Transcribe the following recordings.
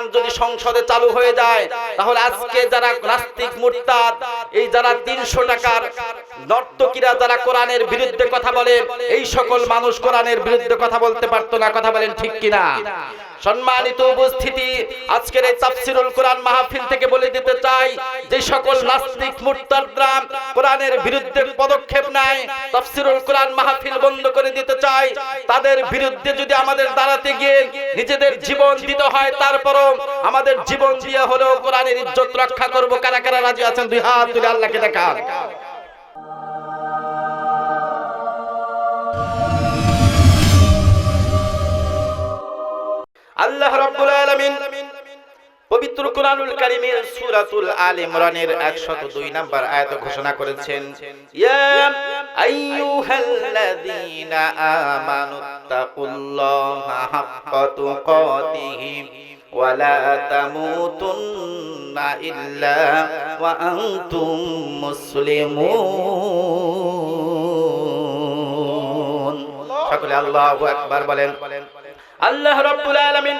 কোরআন যদি সংসদে চালু হয়ে যায়, তাহলে আজকে যারা নাস্তিক মুরতাদ, এই যারা তিনশো টাকার নর্তকীরা যারা কোরআনের বিরুদ্ধে কথা বলে, এই সকল মানুষ কোরআনের বিরুদ্ধে কথা বলতে পারতো না, কথা বলেন ঠিক কিনা? সম্মানিত উপস্থিতি, আজকের এই তাফসিরুল কোরআন মাহফিল থেকে বলে দিতে চাই যে সকল নাস্তিক, মুরতাদরা কোরআনের বিরুদ্ধে পদক্ষেপ নেয়, তাফসিরুল কোরআন মাহফিল বন্ধ করে দিতে চাই। তাদের বিরুদ্ধে যদি আমাদের দাঁড়াতে গিয়ে নিজেদের জীবন দিতে হয়, তারপরও আমাদের জীবন দিয়ে হলেও কোরআনের ইজ্জত রক্ষা করব। কারা কারা রাজি আছেন? দুই হাত তুলে আল্লাহকে দেখান। আলামিন। পবিত্র কোরআনুল কারীমের সূরাতুল আল ইমরানের 102 নম্বর আয়াতে ঘোষণা করেছেন, ইয়া আইয়ুহাল্লাযীনা আমানু তাকুল্লাহা হাক্কা তুকাতিহি তামুতুন্না ইল্লা ওয়া আনতুম মুসলিমুন। সকলে আল্লাহু আকবার বলেন। আল্লাহ রাব্বুল আলামিন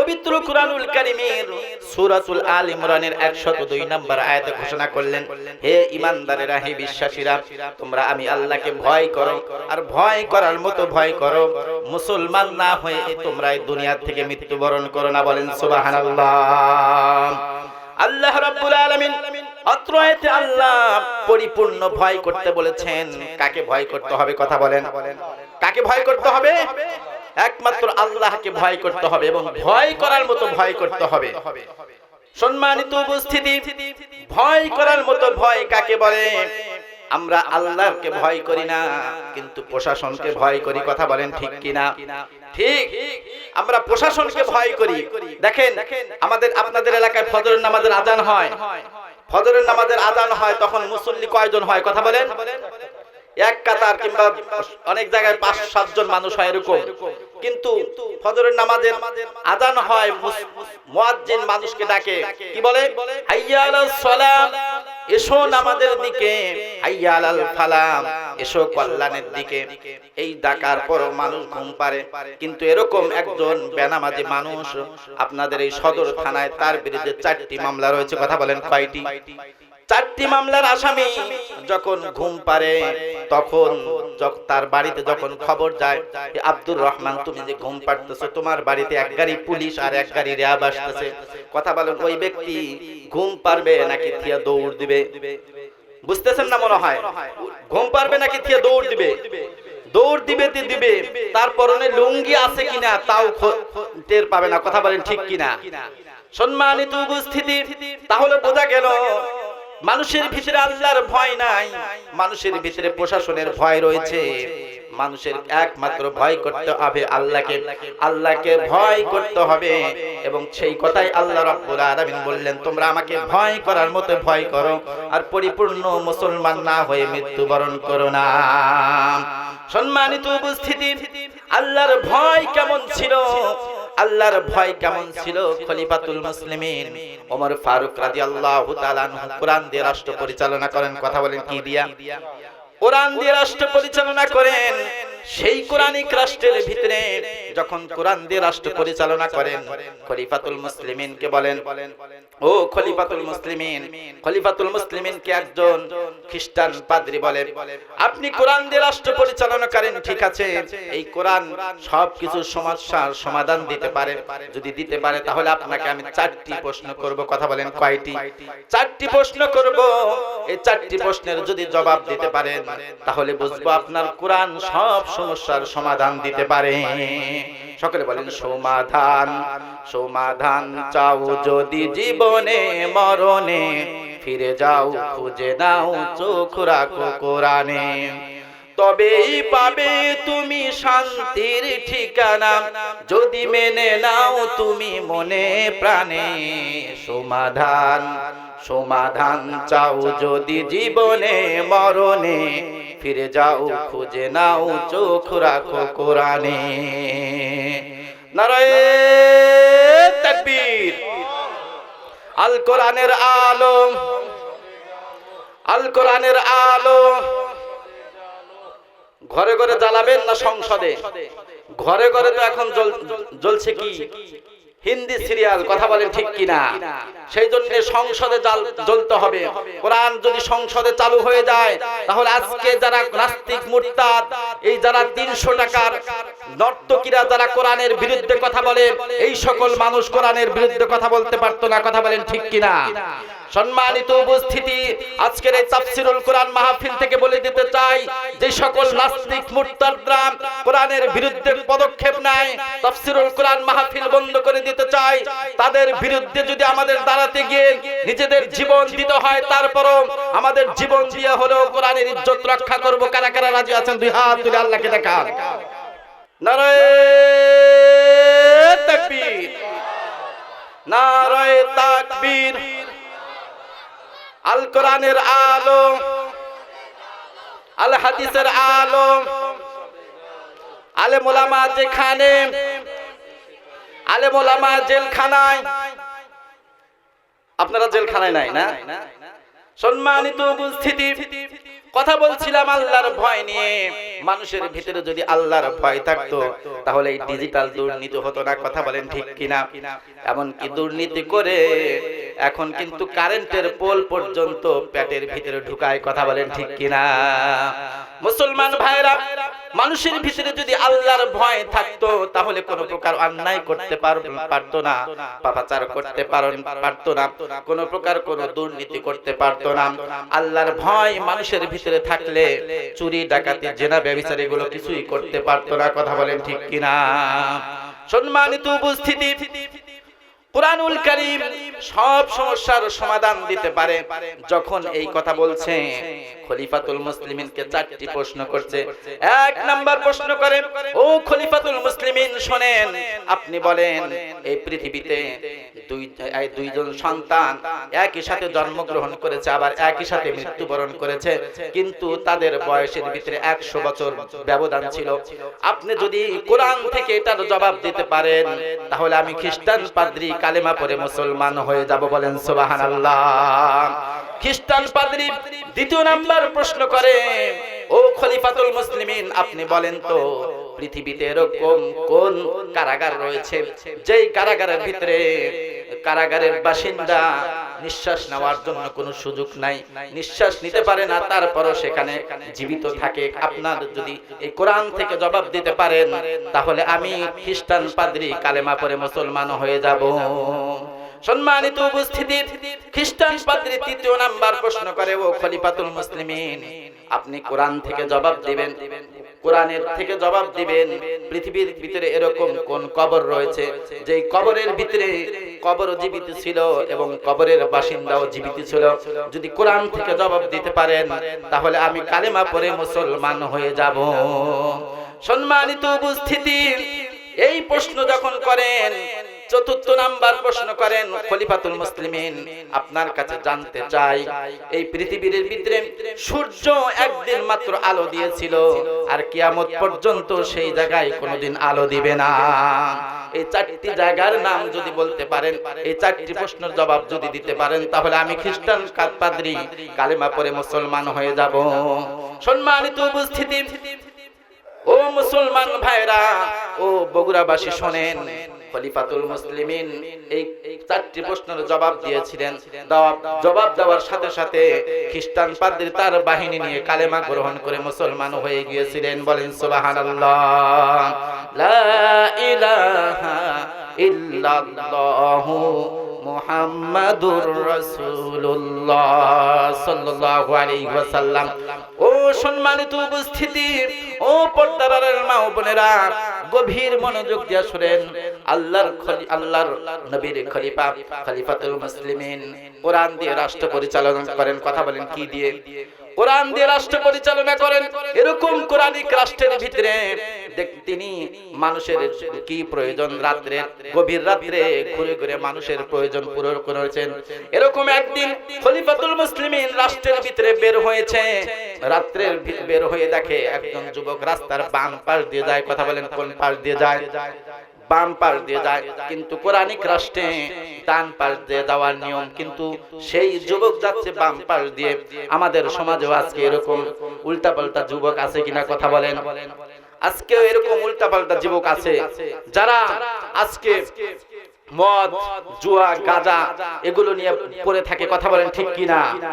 পবিত্র কুরআনুল কারীমের সূরাতুল আল ইমরানের 102 নম্বর আয়াতে ঘোষণা করলেন, হে ঈমানদারেরা, হে বিশ্বাসীরা, তোমরা আমি আল্লাহকে ভয় করো, আর ভয় করার মতো ভয় করো। মুসলমান না হয়ে তোমরা এই দুনিয়া থেকে মৃত্যুবরণ করো না। বলেন, সুবহানাল্লাহ। আল্লাহ রাব্বুল আলামিন অত্র আয়াতে আল্লাহ পরিপূর্ণ ভয় করতে বলেছেন। কাকে ভয় করতে হবে? কথা বলেন। কাকে ভয় করতে হবে? একমাত্র আল্লাহকে ভয় করতে হবে এবং ভয় করার মতো ভয় করতে হবে। সম্মানিত উপস্থিতি, ভয় করার মতো ভয় কাকে বলে? আমরা আল্লাহকে ভয় করি না, কিন্তু প্রশাসনকে ভয় করি, কথা বলেন ঠিক কিনা? ঠিক। আমরা প্রশাসনকে ভয় করি। দেখেন, আমাদের আপনাদের এলাকায় ফজরের নামাজের আজান হয়। ফজরের নামাজের আজান হয়, তখন মুসল্লি কয়জন হয়, কথা বলেন? এক কাতার কিংবা অনেক জায়গায় পাঁচ, সাতজন মানুষ হয় এরকম। কিন্তু ফজরের নামাজের আজান হয় মুয়াজ্জিন মানুষকে ডাকে। কি বলে? হাইয়া আলাস সালাম, এসো নামাজের দিকে। হাইয়া আলাল ফালাম, এসো কল্যাণের দিকে। এই ডাকার পর মানুষ ঘুম পারে। কিন্তু এরকম একজন বেনামাজি মানুষ আপনাদের এই সদর থানায় তার বিরুদ্ধে চারটি মামলা রয়েছে। কথা বলেন কয়টি? চারটি মামলার আসামি যখন ঘুম পারে তখন তার বাড়িতে যখন খবর যায় আব্দুর রহমান, তুমি যে ঘুম পাড়তেছো, তোমার বাড়িতে এক গাড়ি পুলিশ আর এক গাড়ি র্যাব আসতেছে। কথা বলেন, ওই ব্যক্তি ঘুম পারবে নাকি থিয়া দৌড় দিবে? বুঝতেছেন না মনে হয়? ঘুম পারবে নাকি থিয়া দৌড় দিবে? দৌড় দিবে তে দিবে তার পরনে লুঙ্গি আছে কিনা তাও টের পাবে না। কথা বলেন ঠিক কিনা? সম্মানিত উপস্থিতি, তাহলে বোঝা গেল মানুষের ভিতরে আল্লাহর ভয় নাই, মানুষের ভিতরে প্রশাসনের ভয় রয়েছে। মানুষের একমাত্র ভয় করতে হবে আল্লাহকে আল্লাহকে ভয় করতে হবে। এবং সেই কথাই আল্লাহ রাব্বুল আলামিন বললেন, তোমরা আমাকে ভয় করার মতো ভয় করো আর পরিপূর্ণ মুসলমান না হয়ে মৃত্যুবরণ করো না। সম্মানিত উপস্থিতি, আল্লাহর ভয় কেমন ছিল? আল্লাহর ভয় কেমন ছিল? খলিফাতুল মুসলিমিন। ওমর ফারুক রাদিয়াল্লাহু তাআলা কোরআন দিয়ে রাষ্ট্র পরিচালনা করেন। কথা বলেন কি দিয়া? কোরআন দিয়ে রাষ্ট্র পরিচালনা করেন। সেই কোরআনিক রাষ্ট্রের ভিতরে যখন কোরআন দিয়ে রাষ্ট্র পরিচালনা করেন, খলিফাতুল মুসলিমিন কে বলেন, ও খলিফাতুল মুসলিমিন খলিফাতুল মুসলিমিন কে একজন খ্রিস্টান পাদ্রী বলে, আপনি কোরআন দিয়ে রাষ্ট্র পরিচালনা করেন, ঠিক আছে, এই কোরআন সবকিছু সমস্যার সমাধান দিতে পারে, যদি দিতে পারে তাহলে আপনাকে আমি চারটি প্রশ্ন করব, কথা বলেন কয়টি? চারটি প্রশ্ন করব, এই চারটি প্রশ্নের যদি জবাব দিতে পারেন, তাহলে বুঝব আপনার কোরআন সব সমস্যার সমাধান দিতে পারে। সকলে বলেন, সমাধান সমাধান চাও যদি জীবনে, মরণে, ফিরে যাও, খুঁজে নাও, চোখ রাখো কোরআনে। তবেই পাবে তুমি শান্তির ঠিকানা। যদি মেনে নাও তুমি মনে প্রাণে সমাধান। সমাধান চাও যদি জীবনে মরণে। ফিরে যাও, খুঁজে নাও, চোখ রাখো কোরআনে। তাকবীর। আল কোরআনের আলো। আল কোরআনের আলো। ঘরে ঘরে জ্বালাবেন না সংসদে? ঘরে ঘরে তো এখন জ্বল- জ্বলছে কি? হিন্দি সিরিয়াল, কথা বলেন ঠিক কিনা? সেই জন্য সংসদে জ্বলতে হবে। কোরআন যদি সংসদে চালু হয়ে যায়, তাহলে আজকে যারা নাস্তিক মুরতাদ, এই যারা তিনশো টাকার নর্তকীরা যারা কোরআনের বিরুদ্ধে কথা বলে, এই সকল মানুষ কোরআনের বিরুদ্ধে কথা বলতে পারতো না, কথা বলেন ঠিক কিনা? সম্মানিত উপস্থিতি, আজকের এই তাফসিরুল কোরআন মাহফিল থেকে বলে দিতে চাই যে সকল নাস্তিক, মুরতাদরা কোরআনের বিরুদ্ধে পদক্ষেপ নেয়, তাফসিরুল কোরআন মাহফিল বন্ধ করে দিতে চাই। তাদের বিরুদ্ধে যদি আমাদের দাঁড়াতে গিয়ে নিজেদের জীবন দিতে হয়, তারপরও আমাদের জীবন দিয়ে হলেও কোরআনের ইজ্জত রক্ষা করব। কারা কারা রাজি আছেন? দুই হাত তুলে আল্লাহকে দেখান। নারায়ে তাকবীর। নারায়ে তাকবীর আল কোরআনের আলো আল হাদিসের আলো আলে মোলামা যেখানে আলে মোলামা জেলখানায়। আপনারা জেলখানায় নাই না? সম্মানিত উপস্থিতি, কথা বলছিলাম আল্লাহর ভয় নিয়ে। মানুষের ভিতরে যদি আল্লাহর ভয় থাকতো, তাহলে এই ডিজিটাল দুর্নীতি হতো না, কথা বলেন ঠিক কিনা? এমনকি দুর্নীতি করে এখন কিন্তু কারেন্টের পোল পর্যন্ত পেটের ভিতরে ঢুকায় কথা বলেন ঠিক কিনা? মুসলমান ভাইরা মানুষের ভিতরে যদি আল্লাহর ভয় থাকতো তাহলে কোনো প্রকার অন্যায় করতে পার- পারতো না। পাপাচার করতে পারতো না। কোনো প্রকার কোনো দুর্নীতি করতে পারতো না। আল্লাহর ভয় মানুষের ভিতরে থাকলে চুরি ডাকাতি জেনা ব্যবচার এগুলো কিছুই করতে পারতো না। কথা বলেন ঠিক কিনা? সম্মানিত উপস্থিতি। কোরআনুল করিম সব সমস্যার সমাধান দিতে পারে যখন এই কথা বলছে। খলিফাতুল মুসলিমিনকে চারটি প্রশ্ন করছে। এক নাম্বার প্রশ্ন করে, ও খলিফাতুল মুসলিমিন, শোনেন, আপনি বলেন, এই পৃথিবীতে দুই দুইজন সন্তান একই সাথে জন্মগ্রহণ করেছে, আবার একই সাথে মৃত্যুবরণ করেছে, কিন্তু তাদের বয়সের ভিতরে একশো বছর ব্যবধান ছিল। আপনি যদি কোরআন থেকে এটার জবাব দিতে পারেন, তাহলে আমি খ্রিস্টান পাদ্রী কালেমা পরে মুসলমান হয়ে যাব বলেন সুবাহান খ্রিস্টান পাদ্রি দ্বিতীয় নাম্বার প্রশ্ন করে, ও খলিফাতুল মুসলিমিন, আপনি বলেন তো, পৃথিবীতে এরকম কোন কারাগার রয়েছে? যেই কারাগারের ভিতরে কারাগারের বাসিন্দা নিঃশ্বাস নেওয়ার জন্য কোনো সুযোগ নাই। নিঃশ্বাস নিতে পারে না, তারপরও সেখানে জীবিত থাকে। আপনার যদি এই কোরআন থেকে জবাব দিতে পারেন, তাহলে আমি খ্রিস্টান পাদ্রী কালেমা পরে মুসলমান হয়ে যাব। সম্মানিত উপস্থিতি খ্রিস্টান পাদ্রি তৃতীয় নাম্বার প্রশ্ন করে, ও খলিফাতুল মুসলিমিন, আপনি কোরআন থেকে জবাব দিবেন? কোরআনের থেকে জবাব দিবেন, পৃথিবীর ভিতরে এরকম কোন কবর রয়েছে? যে কবরের ভিতরে কবর জীবিত ছিল এবং কবরের বাসিন্দাও জীবিত ছিল। যদি কোরআন থেকে জবাব দিতে পারেন, তাহলে আমি কালেমা পরে মুসলমান হয়ে যাব। সম্মানিত উপস্থিতি এই প্রশ্ন যখন করেন, চতুর্থ নাম্বার প্রশ্ন করেন, খলিফাতুল মুসলিমিন আপনার কাছে জানতে চাই, এই পৃথিবীর ভিতরে সূর্য একদিন মাত্র আলো দিয়েছিল, আর কিয়ামত পর্যন্ত সেই জায়গায় কোনোদিন আলো দিবে না। এই চারটি জায়গার নাম যদি বলতে পারেন, এই চারটি প্রশ্নের জবাব যদি দিতে পারেন, তাহলে আমি খ্রিস্টান পাদ্রী কালেমা পরে মুসলমান হয়ে যাব। সম্মানিত উপস্থিতি, ও মুসলমান ভাইরা ও বগুড়াবাসী শোনেন। খলিফাতুল মুসলিমিন এই চারটি প্রশ্নের জবাব দিয়েছিলেন। জবাব দেওয়ার সাথে সাথে খ্রিস্টান পাদ্রী তার বাহিনী নিয়ে কালেমা গ্রহণ করে মুসলমান হয়ে গিয়েছিলেন। বলেন, সুবহানাল্লাহ। লা ইলাহা ও সম্মানিত উপস্থিতি, ও পর্দার মা বোনেরা গভীর মনোযোগ দিয়ে শুনেন। আল্লাহর আল্লাহর নবীর খলিফা, খলিফাতুল মুসলিমিন। কোরআন দিয়ে রাষ্ট্র পরিচালনা করেন, কথা বলেন, কি দিয়ে? কোরআন দিয়ে রাষ্ট্র পরিচালনা করেন, এরকম কোরআনিক রাষ্ট্রের ভিতরে তিনি মানুষের কি প্রয়োজন রাত্রে, গভীর রাত্রে ঘুরে ঘুরে মানুষের প্রয়োজন পূরণ করেছেন। এরকম একদিন খলিফাতুল মুসলিমিন রাষ্ট্রের ভিতরে বের হয়েছে, রাত্রের বের হয়ে দেখে একজন যুবক রাস্তার বাম পাশ দিয়ে যায়, কথা বলেন কোন পাশ দিয়ে যায়? বাম পাশ দিয়ে যায়, কিন্তু কোরআনিক রাষ্ট্রে ডান পাশ দিয়ে যাওয়ার নিয়ম কিন্তু সেই যুবক যাচ্ছে বাম পাশ দিয়ে। আমাদের সমাজেও আজকে এরকম উল্টাপাল্টা যুবক আছে কিনা কথা বলেন। আজকেও এরকম উল্টাপাল্টা যুবক আছে যারা আজকে মদ, জুয়া, গাজা এগুলো নিয়ে পড়ে থাকে, কথা বলেন ঠিক কিনা?